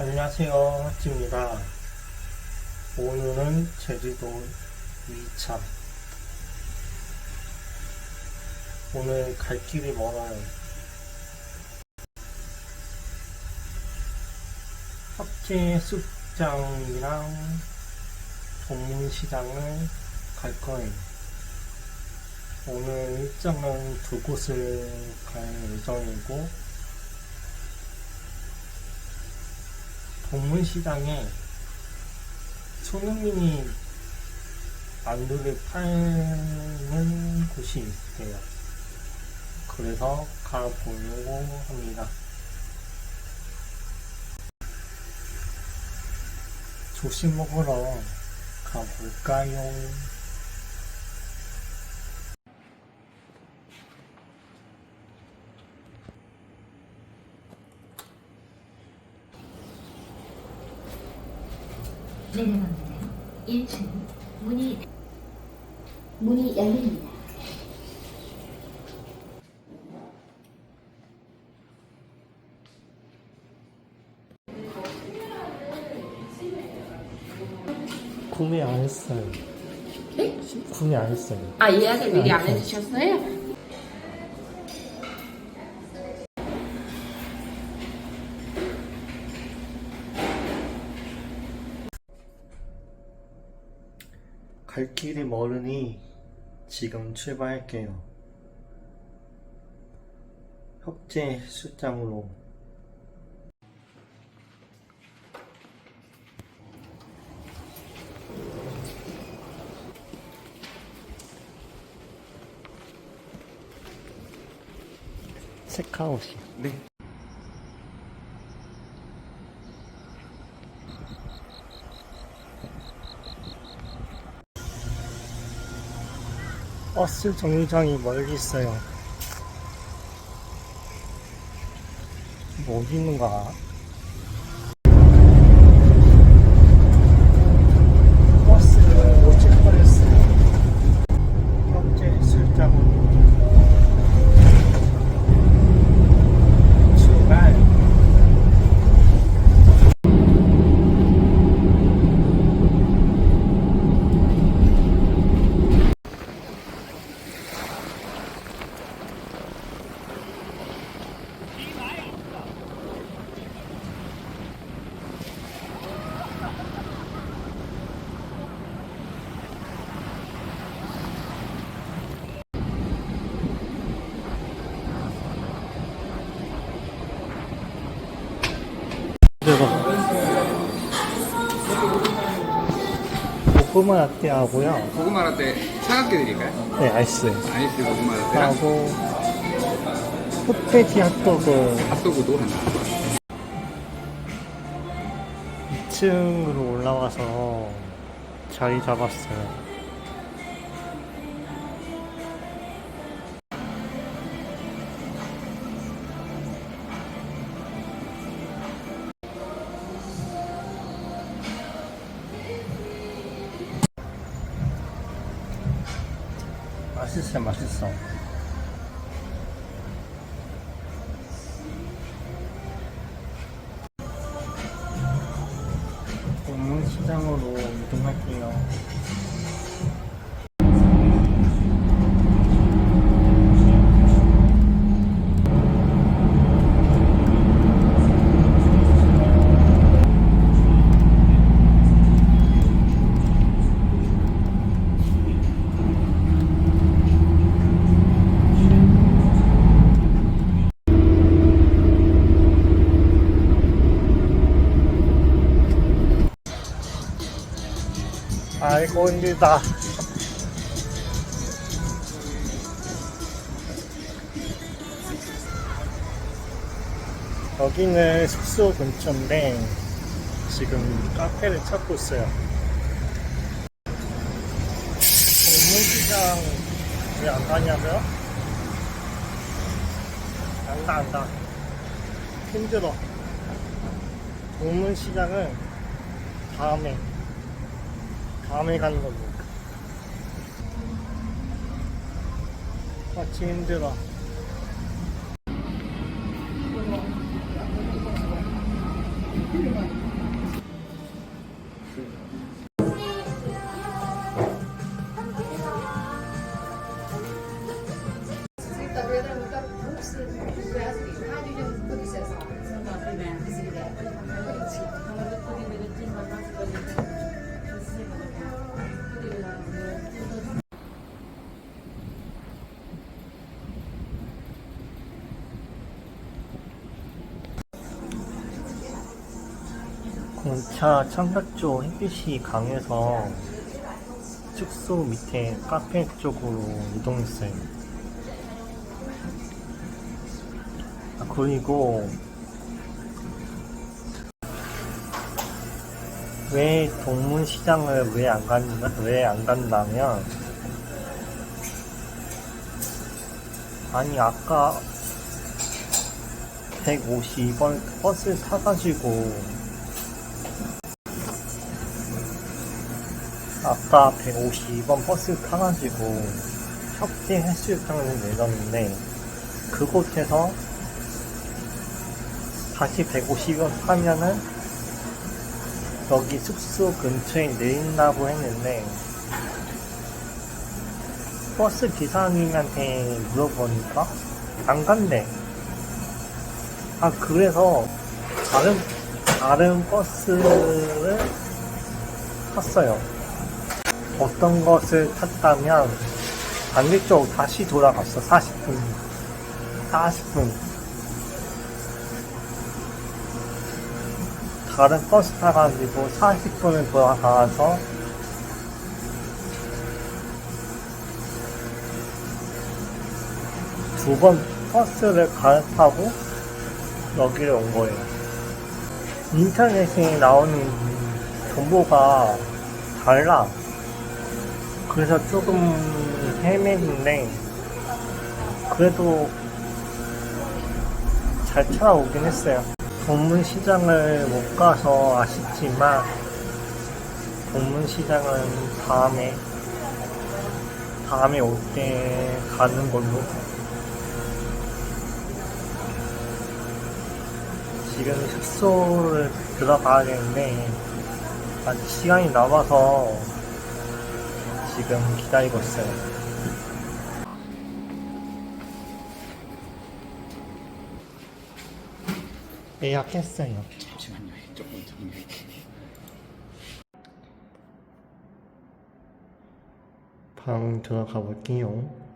안녕하세요. 찌입니다. 오늘은 제주도 2차. 오늘 갈 길이 멀어요. 합계 숲장이랑 동문시장을 갈 거예요. 오늘 일정은 두 곳을 갈 예정이고, 동문시장에 손흥민이 만두를 파는 곳이 있대요. 그래서 가보려고 합니다. 조식 먹으러 가볼까요? 내려갑니다. 1층 문이 문이 열립니다. 구매 안 했어요. 구매 안 했어요. 아 예약을 미리 안 해주셨어요? 갈 길이 멀으니 지금 출발할게요. 협재 수장으로 체크아웃이요. 네. 버스 정류장이 멀리 있어요. 뭐 어디 있는가? 버스를 놓칠 뻔했어요. 협재 술장으로 출발. 대박. 고구마 라떼 하고요. 고구마 라떼 차갑게 드릴까요? 네, 아이스. 아이스 고구마 라떼랑 하고 흑돼지 핫도그 핫도그도 하나. 2층으로 올라와서 자리 잡았어요. 맛있어, 맛있어. 동문시장으로 이동할게요. 아이고 힘들다. 여기는 숙소 근처인데 지금 카페를 찾고 있어요. 동문시장 왜 안 가냐고요? 안다 안다. 힘들어. 동문시장은 다음에 다음에 가는 걸로. 마치 힘들어. 창가 쪽 햇빛이 강해서 숙소 밑에 카페 쪽으로 이동했어요. 아, 그리고 왜 동문시장을 왜 안 간다, 왜 안 간다면 아니 아까 152번 버스 타가지고 아까 152번 버스 타가지고 협재 해수욕장을 내렸는데 그곳에서 다시 152번 타면은 여기 숙소 근처에 내린다고 했는데 버스 기사님한테 물어보니까 안 간대. 아 그래서 다른 다른 버스를 탔어요. 어떤 것을 탔다면 반대쪽 다시 돌아갔어. 40분. 40분. 다른 버스 타가지고 40분을 돌아가서 두 번 버스를 갈아타고 여기를 온 거예요. 인터넷에 나오는 정보가 달라. 그래서 조금 헤매는데 그래도 잘 찾아오긴 했어요. 동문시장을 못 가서 아쉽지만 동문시장은 다음에 다음에 올 때 가는 걸로 지금 숙소를 들어가야 되는데 아직 시간이 남아서 지금 기다리고 있어요. 예약했어요. 잠시만요. 조금 조금. 방 들어가 볼게요.